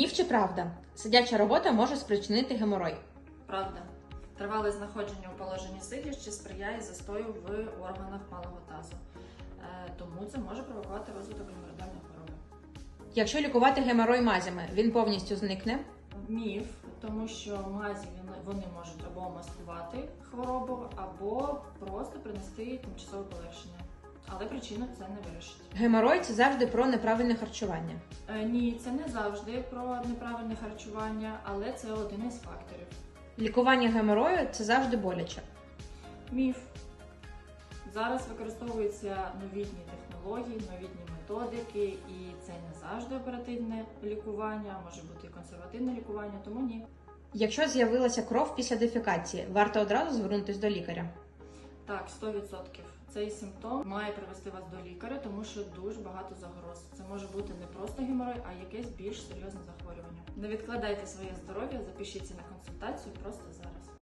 Міф чи правда? Сидяча робота може спричинити геморой. Правда. Тривале знаходження у положенні сидячи сприяє застою в органах малого тазу. Е, Тому це може провокувати розвиток геморроїдальної хвороби. Якщо лікувати геморой мазями, він повністю зникне. Міф, тому що мазі вони- вони можуть або маскувати хворобу, або просто принести тимчасове полегшення. Але причину це не вирішить. Геморой це завжди про неправильне харчування. Е, Ні, це не завжди про неправильне харчування, але це один із факторів. Лікування геморою це завжди боляче. Міф. Зараз використовуються новітні технології, новітні методики, і це не завжди оперативне лікування, а може бути і консервативне лікування, тому ні. Якщо з'явилася кров після дефікації, варто одразу звернутися до лікаря. Так, 100%. Цей симптом має привести вас до лікаря, тому що дуже багато загроз. Це може бути не просто геморой, а якесь більш серйозне захворювання. Не відкладайте своє здоров'я, запишіться на консультацію просто зараз.